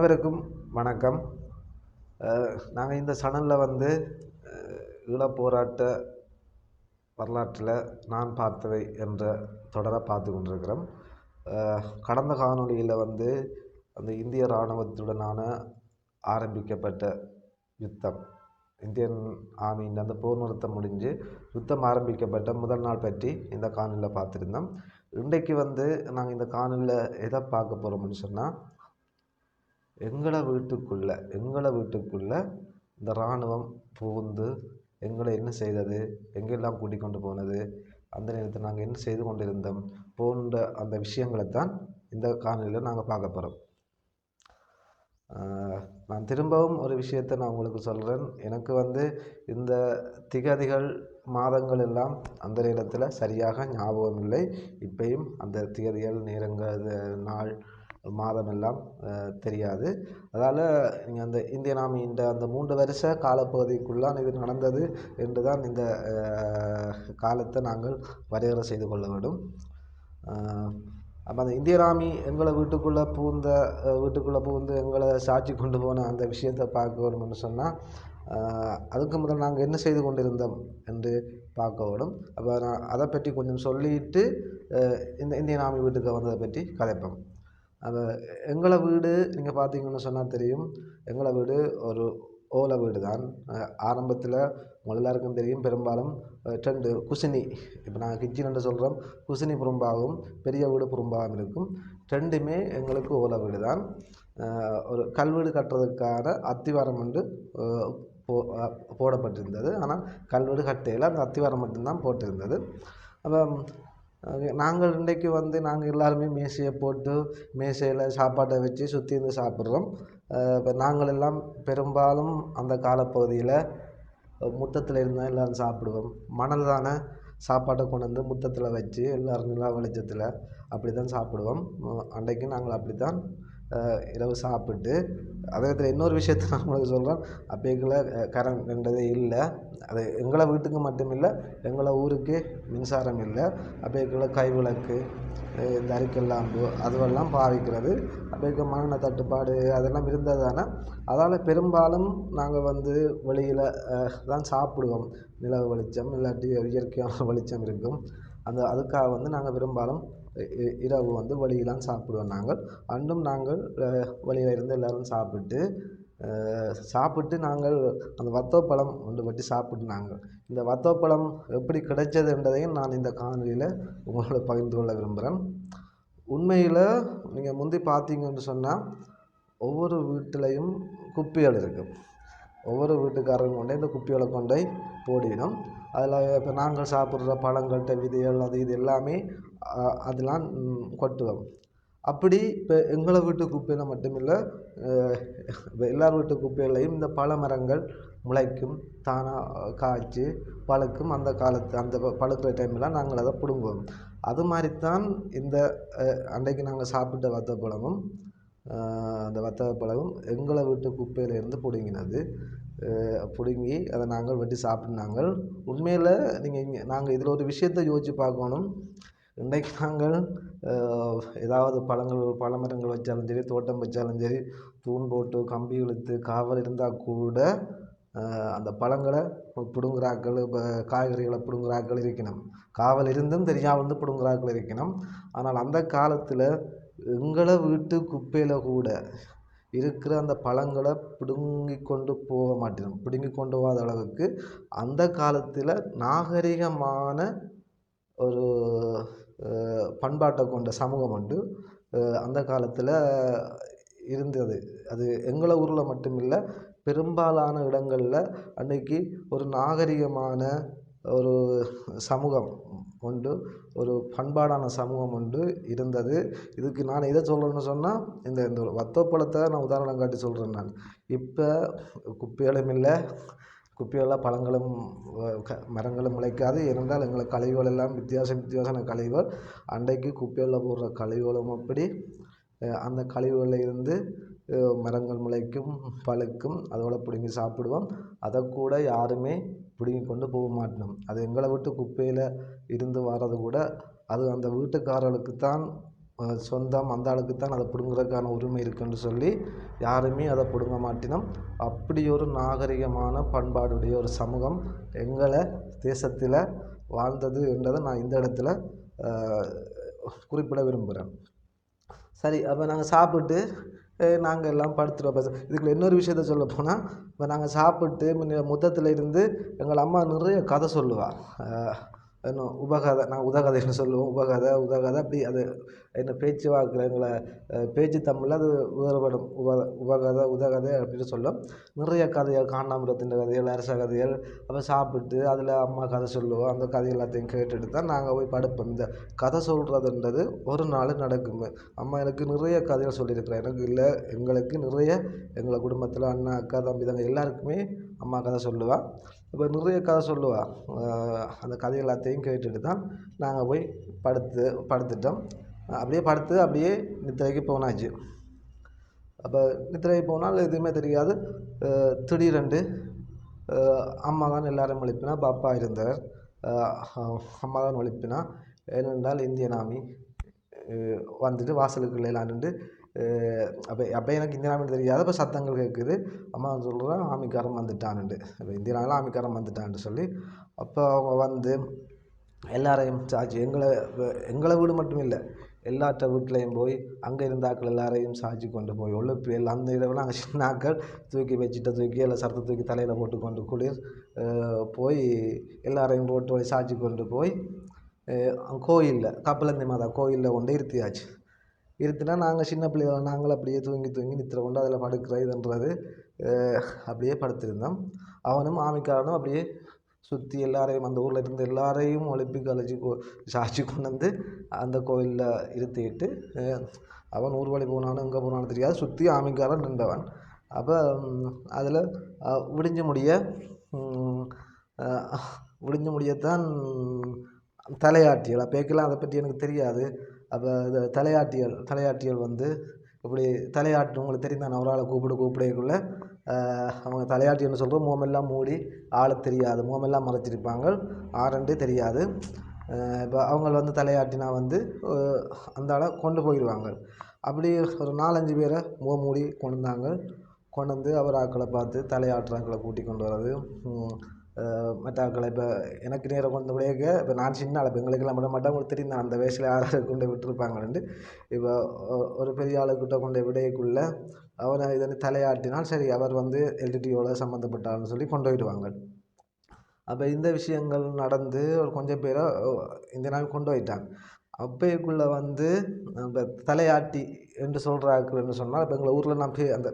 அனைவருக்கும் வணக்கம். நாங்கள் இந்த சனலில் வந்து ஈழப்போராட்ட வரலாற்றில் நான் பார்த்தவை என்ற தொடரை பார்த்து கொண்டிருக்கிறோம். கடந்த காணொளியில் வந்து அந்த இந்திய இராணுவத்துடனான ஆரம்பிக்கப்பட்ட யுத்தம் இந்தியன் ஆர்மியின் அந்த போர் நிறுத்தம் முடிஞ்சு யுத்தம் ஆரம்பிக்கப்பட்ட முதல் நாள் பற்றி இந்த காணொலியில் பார்த்துருந்தோம். இன்றைக்கு வந்து நாங்கள் இந்த காணொலியில் எதை பார்க்க போகிறோம்னு சொன்னால் எங்களை வீட்டுக்குள்ளே எங்களை வீட்டுக்குள்ளே இந்த இராணுவம் புகுந்து எங்களை என்ன செய்தது? எங்கெல்லாம் கூட்டிக் கொண்டு போனது? அந்த நேரத்தில் நாங்கள் என்ன செய்து கொண்டிருந்தோம்? போன்ற அந்த விஷயங்களை தான் இந்த காணொலியில் நாங்கள் பார்க்க போகிறோம் நான் திரும்பவும் ஒரு விஷயத்தை நான் உங்களுக்கு சொல்கிறேன் எனக்கு வந்து இந்த திகதிகள் மாதங்கள் எல்லாம் அந்த நேரத்தில் சரியாக ஞாபகம் இல்லை இப்பையும் அந்த திகதிகள் நேரங்கள் நாள் மாதம் எல்லாம் தெரியாது. அதால் நீங்கள் அந்த இந்தியன் இந்த அந்த மூன்று வருஷ காலப்பகுதிக்குள்ளான் இது நடந்தது என்று தான் இந்த காலத்தை நாங்கள் வரையறை செய்து கொள்ள வேண்டும். அப்போ அந்த இந்திய ராமி எங்களை வீட்டுக்குள்ளே பூந்த வீட்டுக்குள்ளே பூந்து எங்களை சாட்சி கொண்டு போன அந்த விஷயத்தை பார்க்க வேணும்னு சொன்னால் அதுக்கு முதல் நாங்கள் என்ன செய்து கொண்டிருந்தோம் என்று பார்க்க வேணும் அப்போ நான் அதை பற்றி கொஞ்சம் சொல்லிட்டு இந்த இந்திய ராமி வீட்டுக்கு வந்ததை பற்றி கதைப்போம். அப்போ எங்களை வீடு நீங்கள் பார்த்தீங்கன்னு சொன்னால் தெரியும். எங்களை வீடு ஒரு ஓலை வீடு தான் ஆரம்பத்தில் உங்கள் எல்லாருக்கும் தெரியும். பெரும்பாலும் ரெண்டு குசினி. இப்போ நாங்கள் கிச்சன் சொல்கிறோம் குசினி புறம்பாகவும் பெரிய வீடு புறம்பாகவும் இருக்கும். ரெண்டுமே எங்களுக்கு ஓலை வீடு தான் ஒரு கல்வீடு கட்டுறதுக்கான அத்திவாரம் வந்து போ போடப்பட்டிருந்தது. ஆனால் கல்வீடு கட்டையில் அந்த அத்திவாரம் மட்டும்தான் போட்டிருந்தது. அப்போ நாங்கள் இன்றைக்கு வந்து நாங்கள் எல்லாருமே மேசையை போட்டு மேசையில் சாப்பாட்டை வச்சு சுற்றி இருந்து சாப்பிட்றோம். இப்போ நாங்கள் எல்லாம் பெரும்பாலும் அந்த காலப்பகுதியில் முத்தத்தில் இருந்தால் எல்லோரும் சாப்பிடுவோம். மணல் தானே சாப்பாட்டை கொண்டு வந்து முத்தத்தில் வச்சு எல்லோரும் நிலா வெளிச்சத்தில் அப்படி தான் சாப்பிடுவோம் அன்றைக்கு நாங்கள் அப்படி தான் இரவு சாப்பிட்டு அதே நேரத்தில் இன்னொரு விஷயத்த நான் உங்களுக்கு சொல்கிறேன் கரண்ட் கரண்ட்ன்றதே இல்லை. அது எங்களை வீட்டுக்கு மட்டும் இல்லை எங்களை ஊருக்கு மின்சாரம் இல்லை. அப்போக்குள்ள கைவிளக்கு இந்த அரிக்கல்லாம்பு அதுவெல்லாம் பாவிக்கிறது. இருக்க மண்ணெண்ண தட்டுப்பாடு அதெல்லாம் இருந்தது தானே அதால் பெரும்பாலும் நாங்கள் வந்து வெளியில் தான் சாப்பிடுவோம். நிலவு வெளிச்சம் இல்லாட்டி இயற்கையான வெளிச்சம் இருக்கும். அந்த அதுக்காக வந்து நாங்கள் பெரும்பாலும் இரவு வந்து வழியெல்லாம் சாப்பிடுவோம் நாங்கள். அன்றும் நாங்கள் வழியில் இருந்து எல்லோரும் சாப்பிட்டு சாப்பிட்டு நாங்கள் அந்த வத்தப்பழம் ஒன்று பற்றி சாப்பிட்டு நாங்கள். இந்த வத்தப்பழம் எப்படி கிடைச்சது என்றதையும் நான் இந்த காணொலியில் உங்களோட பகிர்ந்து கொள்ள விரும்புகிறேன் உண்மையில் நீங்கள் முந்தி பார்த்தீங்கன்னு சொன்னால் ஒவ்வொரு வீட்டிலையும் குப்பிகள் இருக்கும். ஒவ்வொரு வீட்டுக்காரங்க கொண்டே இந்த குப்பிகளை கொண்டு போடிடும் அதில் இப்போ நாங்கள் சாப்பிட்ற பழங்கள்கிட்ட விதைகள் அது இது எல்லாமே அதெல்லாம் கொட்டுவோம். அப்படி இப்போ எங்களை வீட்டு குப்பையில் மட்டுமில்லை எல்லார் வீட்டு குப்பைகளையும் இந்த பழ மரங்கள் முளைக்கும் தானாக காய்ச்சி பழுக்கும் அந்த காலத்து அந்த பழுக்கிற டைமில் நாங்கள் அதை பிடுங்குவோம். அது மாதிரி தான் இந்த அன்றைக்கு நாங்கள் சாப்பிட்ட வத்தப்பழமும் அந்த வத்தப்பழமும் எங்களை வீட்டு குப்பையிலேருந்து பிடுங்கினது. பிடுங்கி அதை நாங்கள் வெட்டி சாப்பிட்னாங்கள் உண்மையில் நீங்கள் இங்கே நாங்கள் இதில் ஒரு விஷயத்தை யோசித்து பார்க்கணும். இன்றைக்கு நாங்கள் ஏதாவது பழங்கள் பழமரங்கள் வச்சாலும் சரி தோட்டம் வச்சாலும் சரி தூண் போட்டு கம்பி இழுத்து காவல் இருந்தால் கூட அந்த பழங்களை பிடுங்குறாக்கள் இப்போ காய்கறிகளை பிடுங்குறாக்கள் இருக்கணும் காவல் இருந்தும் தெரியாமல் இருந்து பிடுங்குறாக்கள் இருக்கணும் ஆனால் அந்த காலத்தில் எங்களை வீட்டு குப்பையில் கூட இருக்கிற அந்த பழங்களை பிடுங்கி கொண்டு போக மாட்டேன். பிடுங்கி கொண்டு போகாத அளவுக்கு அந்த காலத்தில் நாகரிகமான ஒரு பண்பாட்டை கொண்ட சமூகம் உண்டு. அந்த காலத்தில் இருந்தது. அது எங்களை ஊரில் மட்டும் இல்லை பெரும்பாலான இடங்களில் அன்றைக்கி ஒரு நாகரிகமான ஒரு சமூகம் கொண்டு ஒரு பண்பாடான சமூகம் உண்டு இருந்தது. இதுக்கு நான் எதை சொல்கிறேன்னு சொன்னால் இந்த இந்த வத்தப்பழத்தை நான் உதாரணம் காட்டி சொல்கிறேன் நான். இப்போ குப்பைகளும் இல்லை குப்பையெல்லாம் பழங்களும் மரங்களும் முளைக்காது. இருந்தால் எங்களை கழிவுகள் எல்லாம் வித்தியாசம் வித்தியாசமான கழிவுகள். அன்றைக்கு குப்பையில் போடுற கழிவுகளும் அப்படி அந்த கழிவுகளில் இருந்து மரங்கள் முளைக்கும் பழுக்கும் அதோட பிடுங்கி சாப்பிடுவோம். அதை கூட யாருமே பிடுங்கி கொண்டு போக மாட்டோம். அது எங்களை விட்டு குப்பையில் இருந்து வர்றது கூட அது அந்த வீட்டுக்காரர்களுக்கு தான் சொந்தம் அந்த ஆளுக்கு தான் அதை பிடுங்குறதுக்கான உரிமை இருக்குன்னு சொல்லி யாருமே அதை பிடுங்க மாட்டினோம். அப்படி ஒரு நாகரிகமான பண்பாடுடைய ஒரு சமூகம் எங்களை தேசத்தில் வாழ்ந்தது என்றதை நான் இந்த இடத்துல குறிப்பிட விரும்புகிறேன் சரி அப்போ நாங்கள் சாப்பிட்டு நாங்கள் எல்லாம் படுத்துட்டோம் இப்போ இதுக்குள்ள இன்னொரு விஷயத்த சொல்ல போனால் இப்போ நாங்கள் சாப்பிட்டு முத்தத்தில் இருந்து எங்கள் அம்மா நிறைய கதை சொல்லுவாள் இன்னும் உபகதை நான் உதகதைன்னு சொல்லுவோம். உபகதை உதகதை. அப்படி அது என்ன பேச்சு வாக்கில் எங்களை பேச்சு தமிழில் அது வேறுபடும். உப உபகதை உதகதை அப்படின்னு சொல்லும். நிறைய கதைகள் காண்டாமிருகத்தின் கதைகள் அரச கதைகள் அப்போ சாப்பிட்டு அதில் அம்மா கதை சொல்லுவோம். அந்த கதை எல்லாத்தையும் கேட்டுட்டு தான் நாங்கள் போய் படுப்போம். இந்த கதை சொல்கிறதுன்றது ஒரு நாள் நடக்கும். அம்மா எனக்கு நிறைய கதைகள் சொல்லியிருக்கிறேன் எனக்கு இல்லை எங்களுக்கு நிறைய எங்களை குடும்பத்தில் அண்ணா அக்கா தம்பி தங்க எல்லாருக்குமே அம்மா கதை சொல்லுவாள் இப்போ நிறைய கதை சொல்லுவாள் அந்த கதை எல்லாத்தையும் கேட்டுட்டு தான் நாங்கள் போய் படுத்து படுத்துட்டோம். அப்படியே படுத்து அப்படியே நித்திரைக்கு போனாச்சு. அப்போ நித்திரைக்கு போனால் எதுவுமே தெரியாது. திடீரெண்டு அம்மா தான் எல்லாரும் எழுப்பினா பாப்பா இருந்தார். அம்மா தான் எழுப்பினா ஏனென்றால் இந்தியன் ஆமி வந்துட்டு வாசலுக்குள்ளே நின்று அப்போ அப்போ எனக்கு இந்தியன் தெரியாது அப்போ சத்தங்கள் கேட்குது அம்மா சொல்கிறேன் ஆமிக்காரன் வந்துட்டான்ட்டு அப்போ இந்தியன் ஆர்மியில் ஆமிக்காரன் வந்துட்டான்ட்டு சொல்லி அப்போ அவங்க வந்து எல்லாரையும் சாட்சி எங்களை எங்களை வீடு மட்டும் இல்லை எல்லாத்த வீட்லேயும் போய் அங்கே இருந்தாக்கள் எல்லாரையும் சாட்சி கொண்டு போய் எழுப்பி எல்லாம் அந்த இரவில் அங்கே சின்னாக்கள் தூக்கி வச்சுட்டு தூக்கி எல்லாம் சரத்தை தூக்கி தலையில் போட்டு கொண்டு குளிர் போய் எல்லாரையும் போட்டு போய் சாட்சி கொண்டு போய் கோயிலில் கப்பலந்தி மாதா கோயிலில் கொண்டு இருத்தியாச்சு. இருத்தினா நாங்கள் சின்ன பிள்ளைகள் நாங்களும் அப்படியே தூங்கி தூங்கி நித்திரை கொண்டு அதில் படுக்கிற இதுன்றது அப்படியே படுத்திருந்தோம். அவனும் ஆமிக்காரனும் அப்படியே சுற்றி எல்லாரையும் அந்த ஊரில் இருந்த எல்லாரையும் எழுப்பி கலைச்சி கோ சாட்சி கொண்டு வந்து அந்த கோயிலில் இருத்திட்டு அவன் ஊர் வழி எங்கே போனானோ தெரியாது. சுற்றி ஆமைக்காரன் நின்றவன். அப்போ அதில் விடிஞ்சு முடிய விடிஞ்சு முடியத்தான் தலையாட்டியல். அப்போக்கெல்லாம் அதை பற்றி எனக்கு தெரியாது. அப்போ இது தலையாட்டியல் தலையாட்டியல் வந்து இப்படி தலையாட்டு உங்களுக்கு தெரியும் தானே ஒரு ஆளை கூப்பிடு கூப்பிடக்குள்ள அவங்க தலையாட்டியல்னு சொல்கிறோம் முகமெல்லாம் மூடி ஆள தெரியாது. முகமெல்லாம் மறைச்சிருப்பாங்க. ஆரண்டே தெரியாது. இப்போ அவங்க வந்து தலையாட்டினா வந்து அந்த ஆளை கொண்டு போயிடுவாங்க அப்படி ஒரு நாலஞ்சு பேரை முகம் மூடி கொண்டு வந்தாங்க. கொண்டு வந்து அவர் ஆட்களை பார்த்து தலையாட்டுற ஆக்களை கூட்டி கொண்டு வர்றது. மற்ற ஆட்களை இப்போ எனக்கு நேரம் கொண்ட விடையக்க இப்போ நான் சின்ன ஆள் இப்போ எங்களுக்கெல்லாம் விட மாட்டேன் உங்களுக்கு தெரியும் அந்த வயசில் யாராவது கொண்டு விட்டுருப்பாங்கன்ட்டு இப்போ ஒரு பெரிய ஆளுக்கிட்ட கொண்டு விடையக்குள்ள அவரை இதை தலையாட்டினால் சரி அவர் வந்து எல்டிடியோட சம்மந்தப்பட்டார்னு சொல்லி கொண்டு போயிடுவாங்க. அப்போ இந்த விஷயங்கள் நடந்து ஒரு கொஞ்சம் பேரை இந்த நாள் கொண்டு போயிட்டாங்க. அப்பைக்குள்ளே வந்து இப்போ தலையாட்டி என்று சொல்கிற என்று சொன்னால் இப்போ எங்களை ஊரில் நான் பே அந்த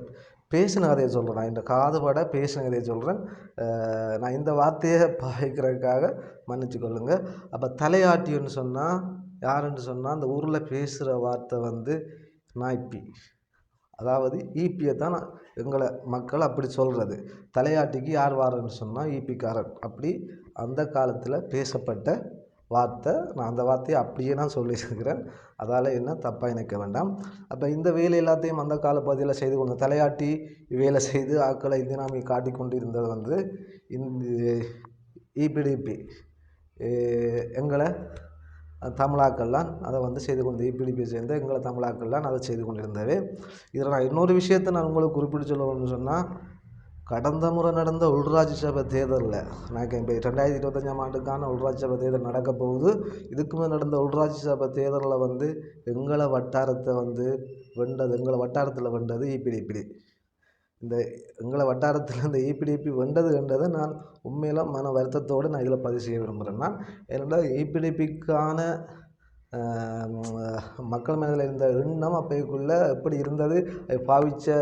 பேசின கதையை சொல்கிறேன் நான் இந்த காதுபட பேசின கதையை சொல்கிறேன் நான் இந்த வார்த்தையை பாய்க்கிறதுக்காக மன்னிச்சு கொள்ளுங்கள் அப்போ தலையாட்டின்னு சொன்னால் யாருன்னு சொன்னால் அந்த ஊரில் பேசுகிற வார்த்தை வந்து நாய்ப்பி. அதாவது ஈபியை தான் நான் எங்களை மக்கள் அப்படி சொல்கிறது தலையாட்டிக்கு யார் வாரன்னு சொன்னால் ஈபிக்காரன் அப்படி அந்த காலத்தில் பேசப்பட்ட வார்த்தை. நான் அந்த வார்த்தையை அப்படியே நான் சொல்லியிருக்கிறேன். அதால் என்ன? தப்பாக நினைக்க வேண்டாம். அப்போ இந்த வேலை எல்லாத்தையும் அந்த காலப்பகுதியில் செய்து கொண்டு தலையாட்டி வேலை செய்து ஆக்களை இந்தியனாமி காட்டி கொண்டு இருந்தது வந்து இந்த இபிடிபி. எங்களை தமிழாக்கள்லாம் அதை வந்து செய்து கொண்டு இபிடிபி சேர்ந்த எங்களை தமிழாக்கள்லாம் அதை செய்து கொண்டிருந்தவை இதில் நான் இன்னொரு விஷயத்தை நான் உங்களுக்கு குறிப்பிட்டு சொல்லணும்னு சொன்னால் கடந்த முறை நடந்த உள்ராஜ்யசபை சபை தேர்தலில் நான் இப்போ ரெண்டாயிரத்தி இருபத்தஞ்சாம் ஆண்டுக்கான உள்ராட்சி சபை தேர்தல் நடக்க போகுது. இதுக்கு மேலே நடந்த உள்ராஜ்யசபை சபை தேர்தலில் வந்து எங்களை வட்டாரத்தை வந்து வெண்டது எங்களை வட்டாரத்தில் வென்றது இபிடிபிடி இந்த எங்களை வட்டாரத்தில் இந்த இபிடிபி வென்றது என்றதை நான் உண்மையில் மன வருத்தத்தோடு நான் இதில் பதிவு செய்ய விரும்புகிறேன். நான் ஏனென்றால் இபிடிபிக்கான மக்கள் மனதில் இருந்த எண்ணம் அப்பைக்குள்ளே எப்படி இருந்தது பாவித்த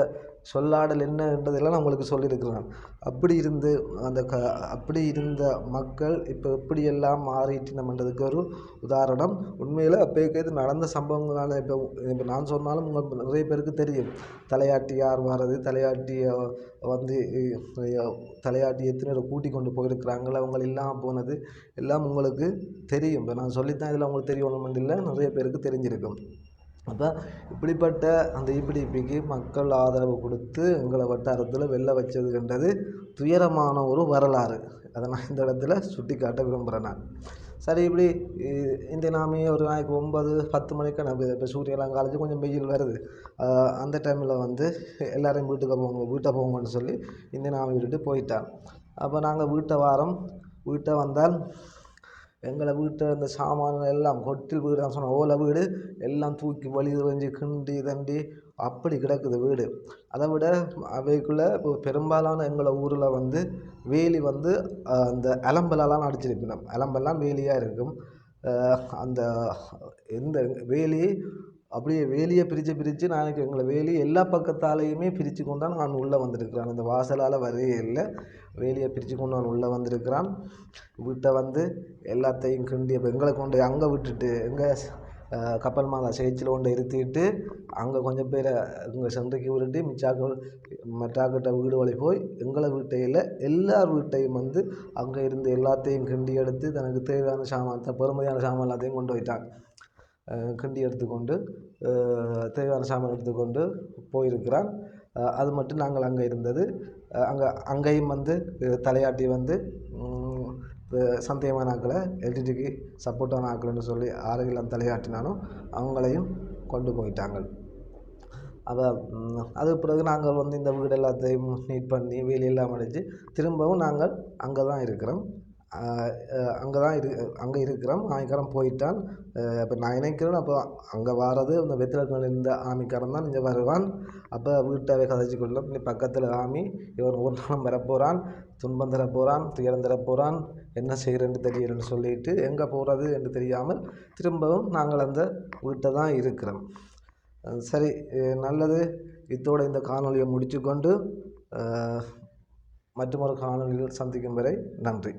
சொல்லாடல் என்ன என்பதெல்லாம் நம்மளுக்கு சொல்லியிருக்கிறான். அப்படி இருந்து அந்த க அப்படி இருந்த மக்கள் இப்போ எப்படியெல்லாம் மாறிட்டினோம்ன்றதுக்கு ஒரு உதாரணம். உண்மையில் அப்போக்கு இது நடந்த சம்பவங்களால் இப்போ இப்போ நான் சொன்னாலும் உங்களுக்கு நிறைய பேருக்கு தெரியும். தலையாட்டி யார் வர்றது? தலையாட்டியை வந்து தலையாட்டி எத்தனை பேரை கூட்டி கொண்டு போயிருக்கிறாங்களே அவங்க இல்லாமல் போனது எல்லாம் உங்களுக்கு தெரியும். இப்போ நான் சொல்லித்தான் இதில் உங்களுக்கு தெரியணும் இல்லை நிறைய பேருக்கு தெரிஞ்சிருக்கும். அப்போ இப்படிப்பட்ட அந்த இபிடிபிக்கு மக்கள் ஆதரவு கொடுத்து எங்களை வட்டாரத்தில் வெளில வச்சதுன்றது துயரமான ஒரு வரலாறு. அதை நான் இந்த இடத்துல சுட்டி காட்ட விரும்புகிறேன் நான். சரி இப்படி இந்த நாமே ஒரு நாளைக்கு ஒம்பது பத்து மணிக்கு நான் இப்போ சூரியலாம் காலேஜ் கொஞ்சம் வெயில் வருது. அந்த டைமில் வந்து எல்லாரையும் வீட்டுக்கு போங்க வீட்டை போங்கன்னு சொல்லி இந்த நாமி விட்டுட்டு போயிட்டான் அப்போ நாங்கள் வீட்டை வாரம் வீட்டை வந்தால் எங்களை வீட்டை இந்த சாமான்கள் எல்லாம் கொட்டில் வீடு நான் சொன்ன ஓலை வீடு எல்லாம் தூக்கி வழி வஞ்சி கிண்டி தண்டி அப்படி கிடக்குது வீடு. அதை விட அவைக்குள்ளே இப்போ பெரும்பாலான எங்களை ஊரில் வந்து வேலி வந்து அந்த அலம்பலெல்லாம் அடிச்சிருப்பினோம். அலம்பெல்லாம் வேலியாக இருக்கும். அந்த எந்த வேலி அப்படியே வேலியை பிரித்து பிரித்து நான் எங்களை வேலி எல்லா பக்கத்தாலேயுமே பிரித்து கொண்டா நான் உள்ளே வந்திருக்கிறான். அந்த வாசலால் வரையே இல்லை. வேலியை பிரித்து கொண்டு நான் உள்ளே வந்திருக்கிறான். வீட்டை வந்து எல்லாத்தையும் கிண்டி அப்போ எங்களை கொண்டு அங்கே விட்டுட்டு எங்கள் கப்பல் மாதா சேச்சில் கொண்டு இருத்திட்டு அங்கே கொஞ்சம் பேரை இங்கே சென்றைக்கு விட்டுட்டு மிச்சாக்க மற்றாக்கிட்ட வீடு வழி போய் எங்களை வீட்டையில் எல்லார் வீட்டையும் வந்து அங்கே இருந்து எல்லாத்தையும் கிண்டி எடுத்து தனக்கு தேவையான சாமான் பொறுமையான சாமான் எல்லாத்தையும் கொண்டு போயிட்டாங்க. கிண்டி எடுத்துக்கொண்டு தேவையான சாமான் எடுத்துக்கொண்டு போயிருக்கிறான். அது மட்டும் நாங்கள் அங்கே இருந்தது. அங்கே அங்கேயும் வந்து தலையாட்டி வந்து சந்தேகமான ஆக்களை எல்டிடிக்கு சப்போர்ட்டான ஆக்கள்னு சொல்லி ஆரோக்கியம் தலையாட்டினாலும் அவங்களையும் கொண்டு போயிட்டாங்க அப்போ அது பிறகு நாங்கள் வந்து இந்த வீடு எல்லாத்தையும் நீட் பண்ணி வேலையெல்லாம் அடைஞ்சு திரும்பவும் நாங்கள் அங்கே தான் இருக்கிறோம். அங்கே தான் இரு அங்கே இருக்கிறோம். ஆமிக்காரன் போயிட்டான். இப்போ நான் நினைக்கிறேன் அப்போ அங்கே வர்றது அந்த வெத்திலக்கிழமை இருந்த ஆமிக்காரன் தான் இங்கே வருவான். அப்போ வீட்டாவே கதைச்சு கொள்ளும். நீ பக்கத்தில் ஆமி இவன் ஒரு நாளும் வரப்போகிறான் துன்பம் தர போகிறான் துயரம் தர போகிறான் என்ன செய்கிறேன்னு தெரியலன்னு சொல்லிட்டு எங்கே போகிறது என்று தெரியாமல் திரும்பவும் நாங்கள் அந்த வீட்டை தான் இருக்கிறோம். சரி நல்லது. இத்தோடு இந்த காணொளியை முடித்துக்கொண்டு மற்றொரு காணொலியில் சந்திக்கும் வரை நன்றி.